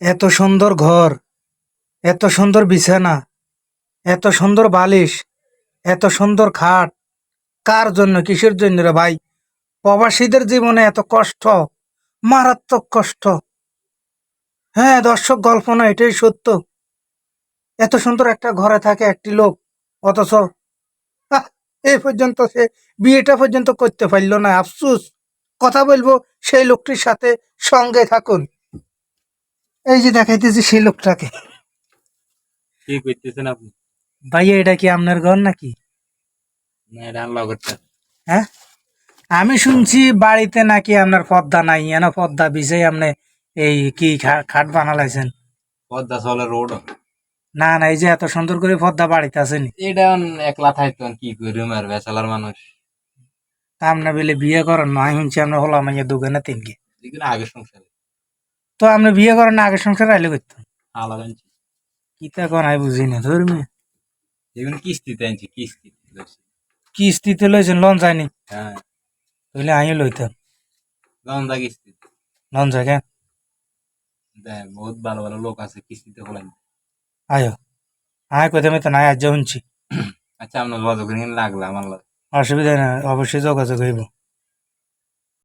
এত সুন্দর ঘর, এত সুন্দর বিছানা, এত সুন্দর বালিশ, এত সুন্দর খাট। কার জন্য, কিসের জন্য রে ভাই? প্রবাসীদের জীবনে এত কষ্ট, মারাত্মক কষ্ট। হ্যাঁ দর্শক, গল্প না এটাই সত্য। এত সুন্দর একটা ঘরে থাকে একটি লোক, অথচ এই পর্যন্ত সে বিয়েটা পর্যন্ত করতে পারল না, আফসুস। কথা বলব, সেই লোকটির সাথে সঙ্গে থাকুন। এই যে দেখাইতেছি সেই লোকটাকে। কি করতেছেন আপনি? ভাইয়া এটা কি আপনার ঘর নাকি? না এটা আনলক করতে হ্যাঁ? আমি শুনছি বাড়িতে নাকি আপনার পদ্মা নাই এনা পদ্মা বিছাই আপনি এই কি খাট বানালাইছেন? পদ্মা চলে রোড না না এই যে এত সুন্দর করে পদ্মা বাড়িতে আসেনি এটা একলা থাকতো কি করি আর বেচালার মানুষ। তা আপনি বলে বিয়ে করেন না আমি শুনছি আমরা হলাম দোকানে তিনকে আগে সংসারে। তো আপনি বিয়ে করেন না আগে সংসার আইলে করতো আলাদা আনছি। কি তা কোন বুঝি না ধর্মী এগুলো কিস্তিতে আনছি কিস্তিতে। কিস্তিতে লইছেন লোন যায়নি? হ্যাঁ। তাহলে আমি লইতাম। লন্দা কিস্তিতে। লোন যায় কেন? দেখ বহুত ভালো ভালো লোক আছে কিস্তিতে হলেন আয়ো। আয় কোথায় তো নাই আজ শুনছি। আচ্ছা আপনার যোগাযোগ লাগলাম আল্লাহ অসুবিধা না অবশ্যই যোগাযোগ হইব।